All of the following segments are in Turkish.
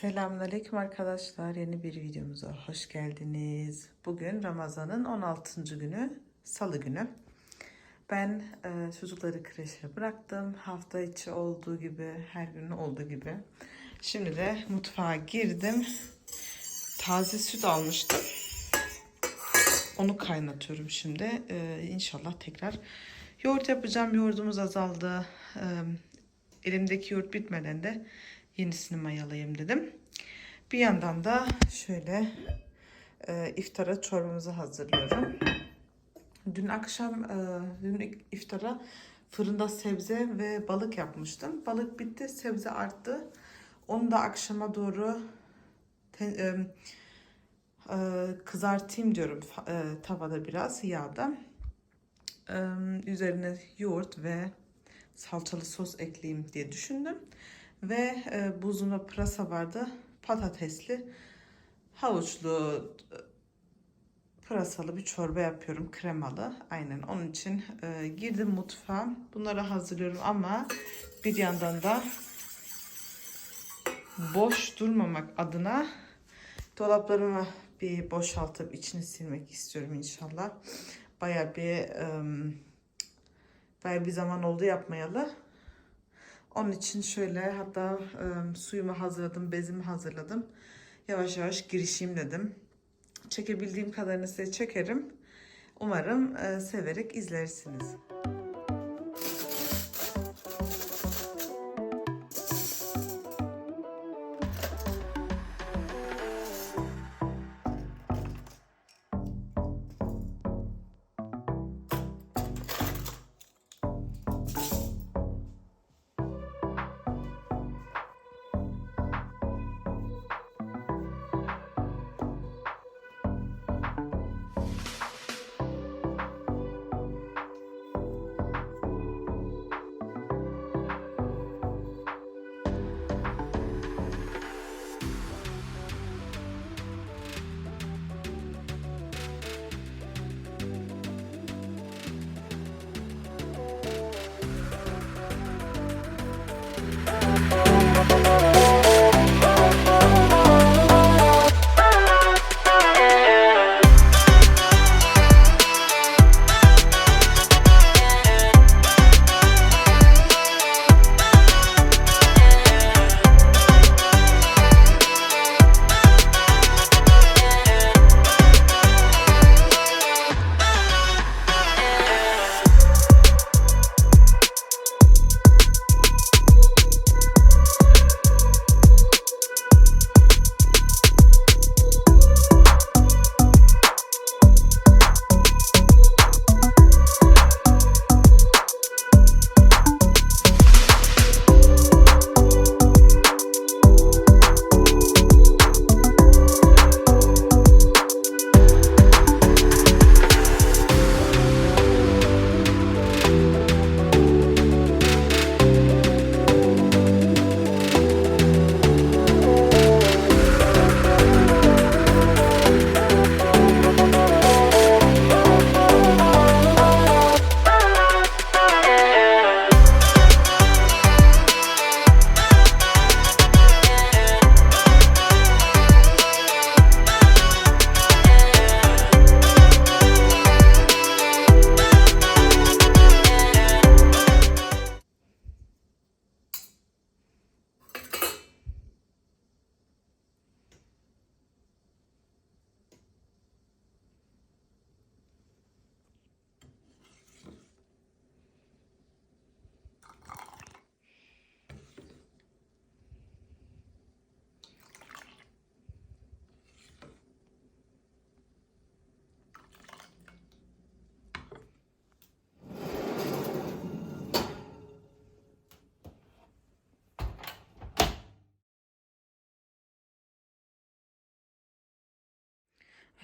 Selamünaleyküm arkadaşlar. Yeni bir videomuza hoş geldiniz. Bugün Ramazan'ın 16. günü, Salı günü. Ben e, çocukları kreşe bıraktım. Hafta içi olduğu gibi, her gün olduğu gibi. Şimdi de mutfağa girdim. Taze süt almıştım. Onu kaynatıyorum şimdi. E, inşallah tekrar yoğurt yapacağım. Yoğurdumuz azaldı. E, elimdeki yoğurt bitmeden de yenisini mayalayayım dedim. Bir yandan da şöyle e, iftara çorbamızı hazırlıyorum. Dün akşam, e, dün iftara fırında sebze ve balık yapmıştım. Balık bitti, sebze arttı. Onu da akşama doğru te- e, e, kızartayım diyorum e, tavada biraz yağda. E, üzerine yoğurt ve salçalı sos ekleyeyim diye düşündüm. Ve e, buzluğumda pırasa vardı. Patatesli, havuçlu, e, pırasalı bir çorba yapıyorum. Kremalı. Aynen onun için e, girdim mutfağa. Bunları hazırlıyorum ama bir yandan da boş durmamak adına dolaplarımı bir boşaltıp içini silmek istiyorum inşallah. Baya bir e, baya bir zaman oldu yapmayalı. Onun için şöyle hatta e, suyumu hazırladım, bezimi hazırladım. Yavaş yavaş girişeyim dedim. Çekebildiğim kadarını size çekerim. Umarım e, severek izlersiniz.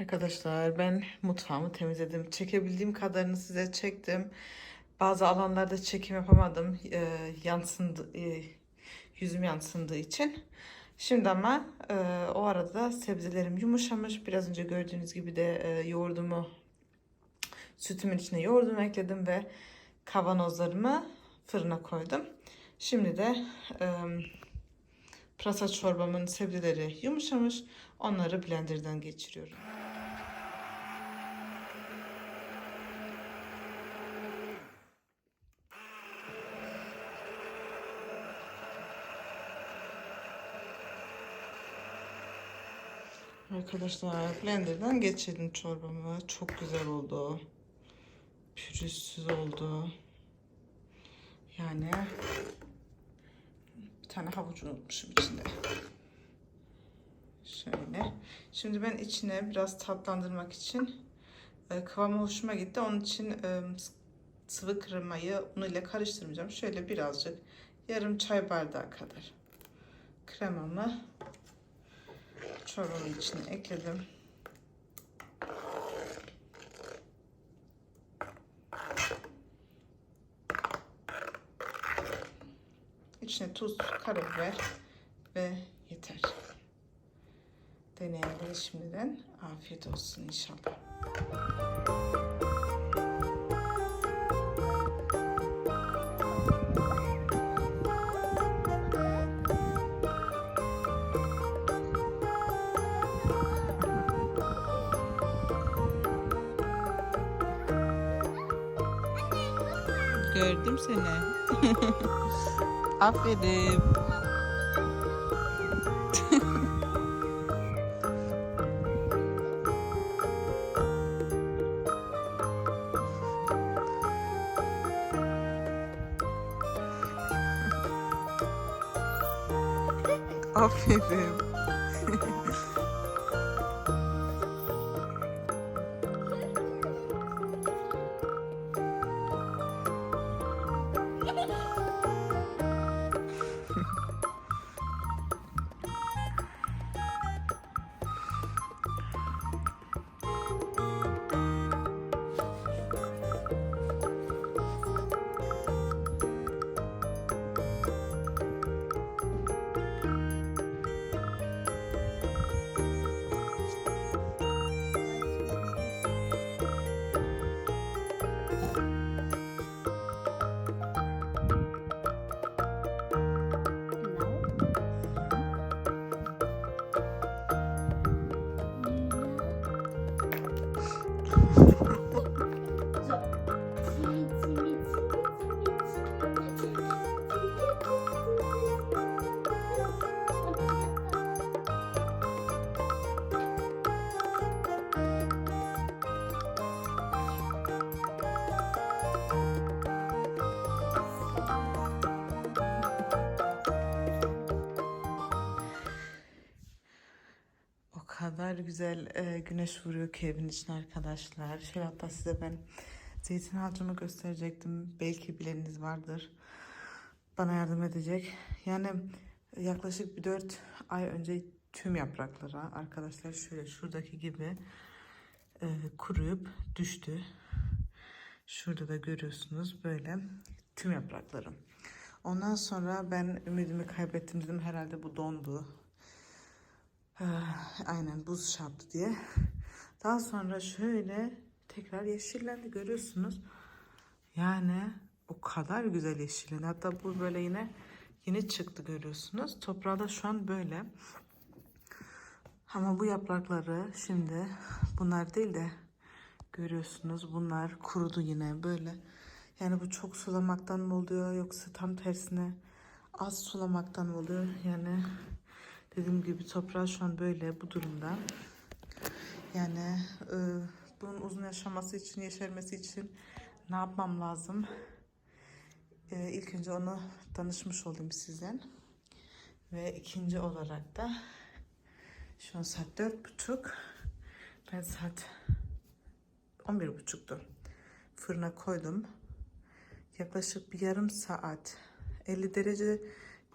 Arkadaşlar ben mutfağımı temizledim. Çekebildiğim kadarını size çektim. Bazı alanlarda çekim yapamadım. E, yansındı, e, yüzüm yansındığı için. Şimdi ama e, o arada sebzelerim yumuşamış. Biraz önce gördüğünüz gibi de e, yoğurdumu sütümün içine yoğurdumu ekledim ve kavanozlarımı fırına koydum. Şimdi de e, Pırasa çorbamın sebzeleri yumuşamış. Onları blenderdan geçiriyorum. Arkadaşlar blenderdan geçirdim çorbamı. Çok güzel oldu. Pürüzsüz oldu. Yani bir tane havuç unutmuşum içinde. Şöyle. Şimdi ben içine biraz tatlandırmak için e, kıvamı hoşuma gitti. Onun için e, sıvı kremayı un ile karıştırmayacağım. Şöyle birazcık yarım çay bardağı kadar kremamı çorbamın içine ekledim. İçine tuz, karabiber ve yeter. Deneyenlere şimdiden afiyet olsun inşallah. Gördüm seni. Aferin. Aferin. O kadar güzel e, güneş vuruyor ki evin içine arkadaşlar. Şöyle hatta size ben zeytin ağacımı gösterecektim. Belki bileniniz vardır. Bana yardım edecek. Yani yaklaşık bir 4 ay önce tüm yapraklara arkadaşlar şöyle şuradaki gibi e, kuruyup düştü. Şurada da görüyorsunuz böyle tüm yapraklarım. Ondan sonra ben ümidimi kaybettim dedim herhalde bu dondu. Ah, Aynen buz çarptı diye. Daha sonra şöyle tekrar yeşillendi görüyorsunuz. Yani o kadar güzel yeşillendi. Hatta bu böyle yine yeni çıktı görüyorsunuz. Toprağı şu an böyle. Ama bu yaprakları şimdi bunlar değil de görüyorsunuz bunlar kurudu yine böyle. Yani bu çok sulamaktan mı oluyor yoksa tam tersine az sulamaktan mı oluyor? Yani dediğim gibi toprağı şu an böyle bu durumda. Yani e, bunun uzun yaşaması için, yeşermesi için ne yapmam lazım? E, ilk önce onu danışmış olayım size. Ve ikinci olarak da şu an saat dört buçuk. Ben saat on bir buçuktu. Fırına koydum. Yaklaşık bir yarım saat 50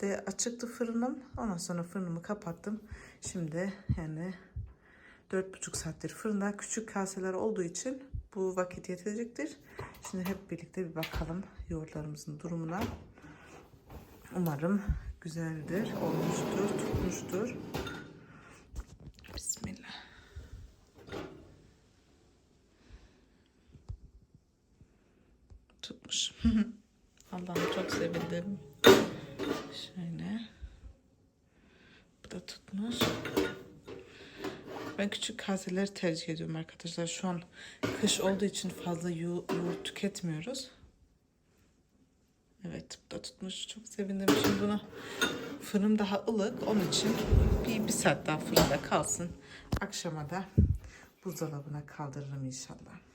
derecede açıktı fırınım. Ondan sonra fırınımı kapattım. Şimdi yani dört buçuk saattir fırında küçük kaseler olduğu için bu vakit yetecektir. Şimdi hep birlikte bir bakalım yoğurtlarımızın durumuna. Umarım güzeldir, olmuştur, tutmuştur. Bismillah. Tutmuş. Allah'ım çok sevindim. Şöyle. Bu da tutmuş. Kaseleri tercih ediyorum arkadaşlar. Şu an kış olduğu için fazla yo- yoğurt tüketmiyoruz. Evet bu da tutmuş. Çok sevindim. Şimdi bunu fırın daha ılık. Onun için bir, bir saat daha fırında kalsın. Akşama da buzdolabına kaldırırım inşallah.